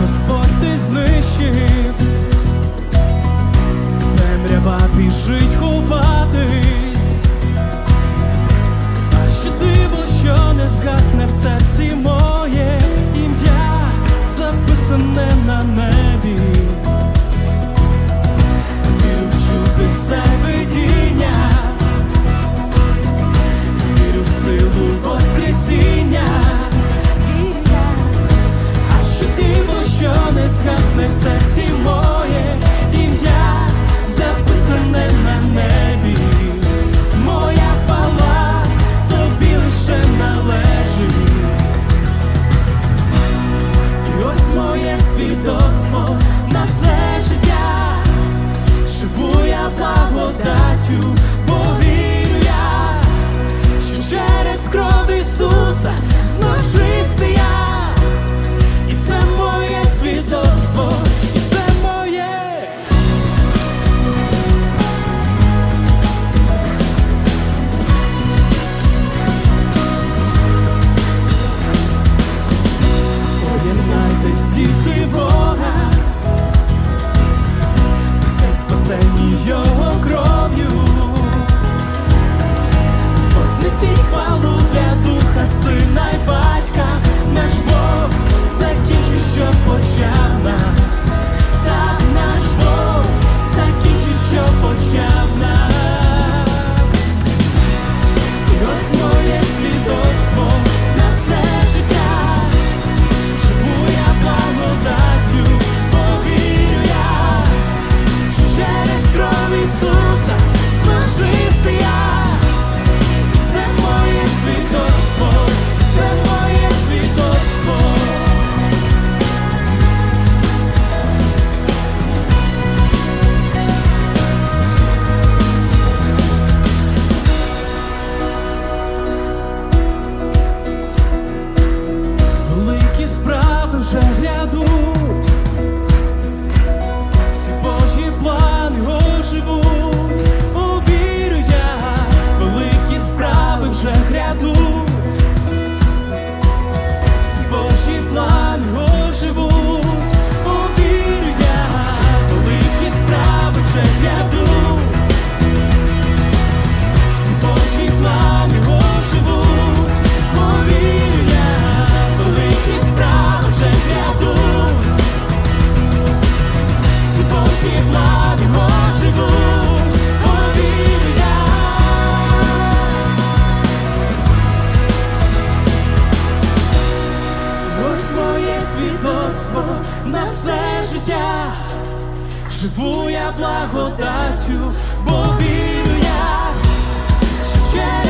Господь ти знищив, темрява біжить хова. to живу я благодаттю, бо вірю я. що через